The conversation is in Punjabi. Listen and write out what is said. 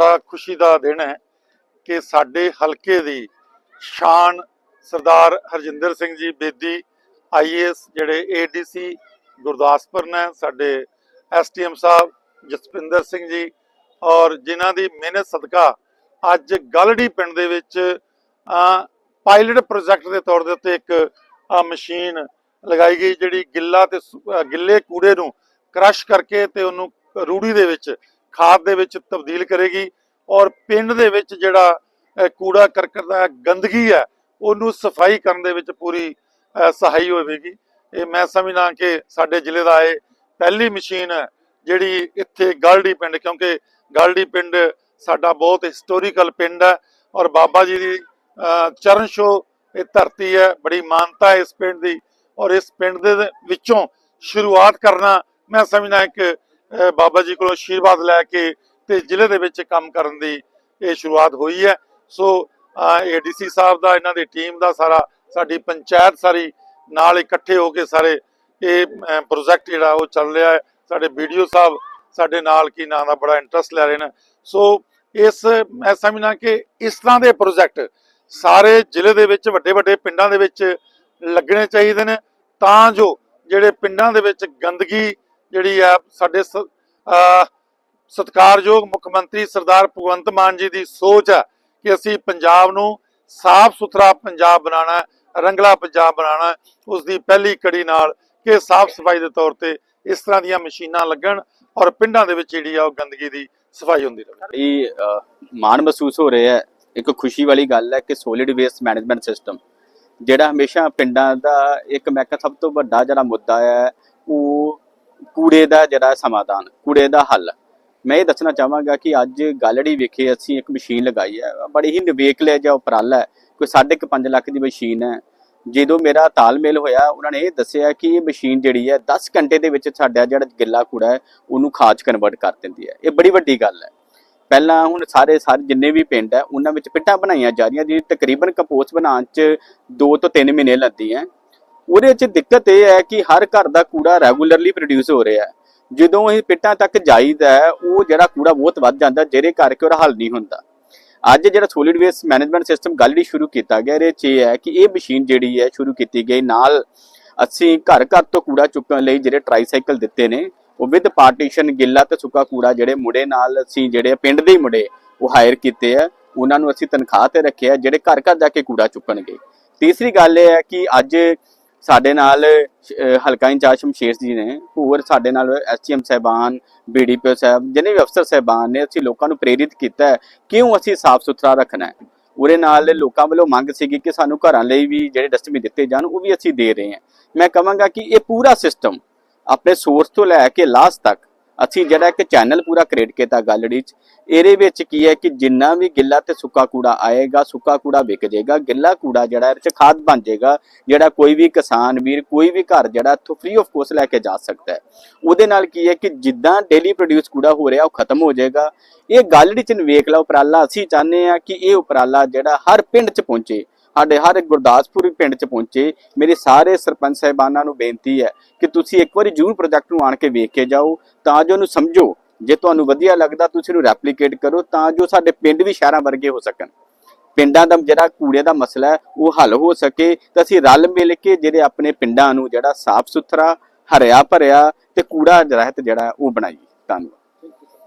ਬੜਾ ਖੁਸ਼ੀ ਦਾ ਦਿਨ ਹੈ ਕਿ ਸਾਡੇ ਹਲਕੇ ਦੀ ਸ਼ਾਨ ਸਰਦਾਰ ਹਰਜਿੰਦਰ ਸਿੰਘ ਜੀ ਬੇਦੀ ਆਈਏਐਸ ਜਿਹੜੇ ਏਡੀਸੀ ਗੁਰਦਾਸਪੁਰ ਨੇ, ਸਾਡੇ ਐਸਟੀਐਮ ਸਾਹਿਬ ਜਸਪਿੰਦਰ ਸਿੰਘ ਜੀ ਔਰ ਜਿਨ੍ਹਾਂ ਦੀ ਮਿਹਨਤ ਸਦਕਾ ਅੱਜ ਗਲੜੀ ਪਿੰਡ ਦੇ ਵਿੱਚ ਪਾਇਲਟ ਪ੍ਰੋਜੈਕਟ ਦੇ ਤੌਰ ਦੇ ਉੱਤੇ ਇੱਕ ਮਸ਼ੀਨ ਲਗਾਈ ਗਈ ਜਿਹੜੀ ਗਿੱਲਾ ਤੇ ਗਿੱਲੇ ਕੂੜੇ ਨੂੰ ਕ੍ਰਸ਼ ਕਰਕੇ ਤੇ ਉਹਨੂੰ ਰੂੜੀ ਦੇ ਵਿੱਚ ਖਾਦ ਦੇ ਵਿੱਚ ਤਬਦੀਲ ਕਰੇਗੀ ਔਰ ਪਿੰਡ ਦੇ ਵਿੱਚ ਜਿਹੜਾ ਕੂੜਾ ਕਰਕਟ ਦਾ ਗੰਦਗੀ ਹੈ, ਉਹਨੂੰ ਸਫ਼ਾਈ ਕਰਨ ਦੇ ਵਿੱਚ ਪੂਰੀ ਸਹਾਈ ਹੋਵੇਗੀ। ਇਹ ਮੈਂ ਸਮਝਦਾ ਕਿ ਸਾਡੇ ਜ਼ਿਲ੍ਹੇ ਦਾ ਇਹ ਪਹਿਲੀ ਮਸ਼ੀਨ ਹੈ ਜਿਹੜੀ ਇੱਥੇ ਗਲਡੀ ਪਿੰਡ, ਕਿਉਂਕਿ ਗਲਡੀ ਪਿੰਡ ਸਾਡਾ ਬਹੁਤ ਹਿਸਟੋਰੀਕਲ ਪਿੰਡ ਹੈ ਔਰ ਬਾਬਾ ਜੀ ਦੀ ਚਰਨ ਛੋਹ ਇਹ ਧਰਤੀ ਹੈ, ਬੜੀ ਮਾਨਤਾ ਹੈ ਇਸ ਪਿੰਡ ਦੀ ਔਰ ਇਸ ਪਿੰਡ ਦੇ ਵਿੱਚੋਂ ਸ਼ੁਰੂਆਤ ਕਰਨਾ ਮੈਂ ਸਮਝਦਾ ਕਿ ਬਾਬਾ ਜੀ ਕੋਲੋਂ ਆਸ਼ੀਰਵਾਦ ਲੈ ਕੇ ਤੇ ਜ਼ਿਲ੍ਹੇ ਦੇ ਵਿੱਚ ਕੰਮ ਕਰਨ ਦੀ ਇਹ ਸ਼ੁਰੂਆਤ ਹੋਈ ਹੈ। ਸੋ ਏਡੀਸੀ ਸਾਹਿਬ ਦਾ, ਇਹਨਾਂ ਦੀ ਟੀਮ ਦਾ ਸਾਰਾ, ਸਾਡੀ ਪੰਚਾਇਤ ਸਾਰੀ ਨਾਲ ਇਕੱਠੇ ਹੋ ਕੇ ਸਾਰੇ ਇਹ ਪ੍ਰੋਜੈਕਟ ਜਿਹੜਾ ਉਹ ਚੱਲ ਰਿਹਾ ਹੈ। ਸਾਡੇ ਵੀਡੀਓ ਸਾਹਿਬ ਸਾਡੇ ਨਾਲ ਕੀ ਨਾਂ ਦਾ ਬੜਾ ਇੰਟਰਸਟ ਲੈ ਰਹੇ ਨੇ। ਸੋ, ਇਸ, ਮੈਂ ਸਮਝਣਾ ਕਿ ਇਸ ਤਰ੍ਹਾਂ ਦੇ ਪ੍ਰੋਜੈਕਟ ਸਾਰੇ ਜ਼ਿਲ੍ਹੇ ਦੇ ਵਿੱਚ ਵੱਡੇ ਵੱਡੇ ਪਿੰਡਾਂ ਦੇ ਵਿੱਚ ਲੱਗਣੇ ਚਾਹੀਦੇ ਨੇ। ਤਾਂ ਜੋ ਜਿਹੜੇ ਪਿੰਡਾਂ ਦੇ ਵਿੱਚ ਗੰਦਗੀ ਜਿਹੜੀ ਆ ਸਾਡੇ ਸਤਿਕਾਰਯੋਗ ਮੁੱਖ ਮੰਤਰੀ ਸਰਦਾਰ ਭਗਵੰਤ ਮਾਨ ਜੀ ਦੀ ਸੋਚ ਹੈ ਕਿ ਅਸੀਂ ਪੰਜਾਬ ਨੂੰ ਸਾਫ਼ ਸੁਥਰਾ ਪੰਜਾਬ ਬਣਾਉਣਾ, ਰੰਗਲਾ ਪੰਜਾਬ ਬਣਾਉਣਾ ਉਸ ਦੀ ਪਹਿਲੀ ਕੜੀ ਨਾਲ ਕਿ ਸਾਫ਼ ਸਫ਼ਾਈ ਦੇ ਤੌਰ ਤੇ ਇਸ ਤਰ੍ਹਾਂ ਦੀਆਂ ਮਸ਼ੀਨਾਂ ਲੱਗਣ ਔਰ ਪਿੰਡਾਂ ਦੇ ਵਿੱਚ ਜਿਹੜੀ ਆ ਉਹ ਗੰਦਗੀ ਦੀ ਸਫ਼ਾਈ ਹੁੰਦੀ ਰਹੇ। ਇਹ ਮਾਣ ਮਹਿਸੂਸ ਹੋ ਰਿਹਾ ਹੈ। ਇੱਕ ਖੁਸ਼ੀ ਵਾਲੀ ਗੱਲ ਹੈ ਕਿ ਸੋਲਿਡ ਵੇਸਟ ਮੈਨੇਜਮੈਂਟ ਸਿਸਟਮ ਜਿਹੜਾ ਹਮੇਸ਼ਾ ਪਿੰਡਾਂ ਦਾ ਇੱਕ ਮੈਂ ਕਿਹਾ ਸਭ ਤੋਂ ਵੱਡਾ ਜਿਹੜਾ ਮੁੱਦਾ ਹੈ, ਉਹ ਕੂੜੇ ਦਾ ਜਿਹੜਾ ਸਮਾਧਾਨ, ਕੂੜੇ ਦਾ ਹੱਲ। ਮੈਂ ਇਹ ਦੱਸਣਾ ਚਾਹਾਂਗਾ ਕਿ ਅੱਜ ਗਾਲੜੀ ਵਿਖੇ ਅਸੀਂ ਇੱਕ ਮਸ਼ੀਨ ਲਗਾਈ ਹੈ। ਬੜੀ ਹੀ ਨਿਵੇਕਲੇ ਜਿਹਾ ਉਪਰਾਲਾ ਹੈ। ਕੋਈ 5.5 ਲੱਖ ਦੀ ਮਸ਼ੀਨ ਹੈ। ਜਦੋਂ ਮੇਰਾ ਤਾਲਮੇਲ ਹੋਇਆ, ਉਹਨਾਂ ਨੇ ਇਹ ਦੱਸਿਆ ਕਿ ਇਹ ਮਸ਼ੀਨ ਜਿਹੜੀ ਹੈ 10 ਘੰਟੇ ਦੇ ਵਿੱਚ ਸਾਡਾ ਜਿਹੜਾ ਗਿੱਲਾ ਕੂੜਾ ਹੈ, ਉਹਨੂੰ ਖਾਦ ਕਨਵਰਟ ਕਰ ਦਿੰਦੀ ਹੈ। ਇਹ ਬੜੀ ਵੱਡੀ ਗੱਲ ਹੈ। ਪਹਿਲਾਂ ਹੁਣ ਸਾਰੇ ਸਾਰੇ ਜਿੰਨੇ ਵੀ ਪਿੰਡ ਹੈ, ਉਹਨਾਂ ਵਿੱਚ ਪਿੱਟਾਂ ਬਣਾਈਆਂ ਜਾ ਰਹੀਆਂ, ਜਿਹੜੀ ਤਕਰੀਬਨ ਕੰਪੋਸਟ ਬਣਾਉਣ 'ਚ 2 ਤੋਂ 3 ਮਹੀਨੇ ਲੱਗਦੀ ਹੈ। ਉਹਦੇ 'ਚ ਦਿੱਕਤ ਇਹ ਹੈ ਕਿ ਹਰ ਘਰ ਦਾ ਕੂੜਾ ਰੈਗੂਲਰਲੀ ਪ੍ਰੋਡਿਊਸ ਹੋ ਰਿਹਾ ਹੈ। ਜਦੋਂ ਇਹ ਪਿੱਟਾਂ ਤੱਕ ਜਾਈਦਾ ਉਹ ਜਿਹੜਾ ਕੂੜਾ ਬਹੁਤ ਵੱਧ ਜਾਂਦਾ, ਜਿਹਦੇ ਕਰਕੇ ਉਹਦਾ ਹੱਲ ਨਹੀਂ ਹੁੰਦਾ। ਅੱਜ ਜਿਹੜਾ ਸੋਲਿਡ ਵੇਸਟ ਮੈਨੇਜਮੈਂਟ ਸਿਸਟਮ ਗਲੜੀ ਸ਼ੁਰੂ ਕੀਤਾ ਗਿਆ, ਇਹਦੇ 'ਚ ਇਹ ਹੈ ਕਿ ਇਹ ਮਸ਼ੀਨ ਜਿਹੜੀ ਹੈ, ਸ਼ੁਰੂ ਕੀਤੀ ਗਈ ਨਾਲ ਅਸੀਂ ਘਰ ਘਰ ਤੋਂ ਕੂੜਾ ਚੁੱਕਣ ਲਈ ਜਿਹੜੇ ਟ੍ਰਾਈਸਾਈਕਲ ਦਿੱਤੇ ਨੇ, ਉਹ ਵਿਦ ਪਾਰਟੀਸ਼ਨ ਗਿੱਲਾ ਤੇ ਸੁੱਕਾ ਕੂੜਾ ਜਿਹੜੇ ਮੁੰਡੇ ਨਾਲ ਅਸੀਂ ਜਿਹੜੇ ਪਿੰਡ ਦੇ ਹੀ ਮੁੰਡੇ, ਉਹ ਹਾਇਰ ਕੀਤੇ ਆ ਉਹਨਾਂ ਨੂੰ ਅਸੀਂ ਤਨਖਾਹ ਤੇ ਰੱਖਿਆ, ਜਿਹੜੇ ਘਰ ਘਰ ਜਾ ਕੇ ਕੂੜਾ ਚੁੱਕਣਗੇ। ਤੀਸਰੀ ਗੱਲ ਇਹ ਹੈ ਕਿ ਅੱਜ ਸਾਡੇ ਨਾਲ ਅਹ, ਹਲਕਾ ਇੰਚਾਰਜ ਸ਼ਮਸ਼ੇਰ ਜੀ ਨੇ ਹੋਰ ਸਾਡੇ ਨਾਲ ਐਸਟੀਐਮ ਸਾਹਿਬਾਨ ਬੀਡੀਪੀਓ ਸਾਹਿਬ ਜਿੰਨੇ ਵੀ ਅਫਸਰ ਸਾਹਿਬਾਨ ਨੇ ਅਸੀਂ ਲੋਕਾਂ ਨੂੰ ਪ੍ਰੇਰਿਤ ਕੀਤਾ ਹੈ ਕਿਉਂ ਅਸੀਂ ਸਾਫ਼ ਸੁਥਰਾ ਰੱਖਣਾ ਹੈ? ਉਹਦੇ ਨਾਲ ਲੋਕਾਂ ਵੱਲੋਂ ਮੰਗ ਸੀਗੀ ਕਿ ਸਾਨੂੰ ਘਰਾਂ ਲਈ ਵੀ ਜਿਹੜੇ ਡਸਟਬਿਨ ਦਿੱਤੇ ਜਾਣ ਉਹ ਵੀ ਅਸੀਂ ਦੇ ਰਹੇ ਹਾਂ। ਮੈਂ ਕਹਾਂਗਾ ਕਿ ਇਹ ਪੂਰਾ ਸਿਸਟਮ ਆਪਣੇ ਸੋਰਸ ਤੋਂ ਲੈ ਕੇ ਲਾਸਟ ਤੱਕ ਅਸੀਂ ਜਿਹੜਾ ਇੱਕ ਚੈਨਲ ਪੂਰਾ ਕ੍ਰੀਏਟ ਕੀਤਾ ਗਾਲੜੀ 'ਚ, ਇਹਦੇ ਵਿੱਚ ਕੀ ਹੈ ਕਿ ਜਿੰਨਾ ਵੀ ਗਿੱਲਾ ਤੇ ਸੁੱਕਾ ਕੂੜਾ ਆਏਗਾ, ਸੁੱਕਾ ਕੂੜਾ ਵਿਕ ਜਾਏਗਾ, ਗਿੱਲਾ ਕੂੜਾ ਜਿਹੜਾ ਇਹਦੇ 'ਚ ਖਾਦ ਬਣ ਜਾਏਗਾ, ਜਿਹੜਾ ਕੋਈ ਵੀ ਕਿਸਾਨ ਵੀਰ, ਕੋਈ ਵੀ ਘਰ ਜਿਹੜਾ ਇੱਥੋਂ ਫ੍ਰੀ ਆਫ ਕੋਸਟ ਲੈ ਕੇ ਜਾ ਸਕਦਾ ਹੈ। ਉਹਦੇ ਨਾਲ ਕੀ ਹੈ ਕਿ ਜਿੱਦਾਂ ਡੇਲੀ ਪ੍ਰੋਡਿਊਸ ਕੂੜਾ ਹੋ ਰਿਹਾ, ਉਹ ਖਤਮ ਹੋ ਜਾਏਗਾ। ਇਹ ਗਾਲੜੀ 'ਚ ਵੇਖ ਲਾ ਉਪਰਾਲਾ, ਅਸੀਂ ਚਾਹੁੰਦੇ ਆ ਕਿ ਇਹ ਉਪਰਾਲਾ ਜਿਹੜਾ ਹਰ ਪਿੰਡ 'ਚ ਪਹੁੰਚੇ। ਸਾਡੇ ਹਰ ਇੱਕ ਗੁਰਦਾਸਪੁਰ ਪਿੰਡ 'ਚ ਪਹੁੰਚੇ, ਮੇਰੇ ਸਾਰੇ ਸਰਪੰਚ ਸਾਹਿਬਾਨਾਂ ਨੂੰ ਬੇਨਤੀ ਹੈ ਕਿ ਤੁਸੀਂ ਇੱਕ ਵਾਰੀ ਜ਼ਰੂਰ ਪ੍ਰੋਜੈਕਟ ਨੂੰ ਆਣ ਕੇ ਵੇਖ ਕੇ ਜਾਓ, ਤਾਂ ਜੋ ਉਹਨੂੰ ਸਮਝੋ, ਜੇ ਤੁਹਾਨੂੰ ਵਧੀਆ ਲੱਗਦਾ ਤੁਸੀਂ ਇਹਨੂੰ ਰੈਪਲੀਕੇਟ ਕਰੋ, ਤਾਂ ਜੋ ਸਾਡੇ ਪਿੰਡ ਵੀ ਸ਼ਹਿਰਾਂ ਵਰਗੇ ਹੋ ਸਕਣ। ਪਿੰਡਾਂ ਦਾ ਜਿਹੜਾ ਕੂੜੇ ਦਾ ਮਸਲਾ ਹੈ, ਉਹ ਹੱਲ ਹੋ ਸਕੇ, ਤਾਂ ਅਸੀਂ ਰਲ ਮਿਲ ਕੇ ਜਿਹੜੇ ਆਪਣੇ ਪਿੰਡਾਂ ਨੂੰ ਜਿਹੜਾ ਸਾਫ਼ ਸੁਥਰਾ ਹਰਿਆ ਭਰਿਆ ਤੇ ਕੂੜਾ ਰਹਿਤ ਜਿਹੜਾ ਉਹ ਬਣਾਈਏ। ਧੰਨਵਾਦ।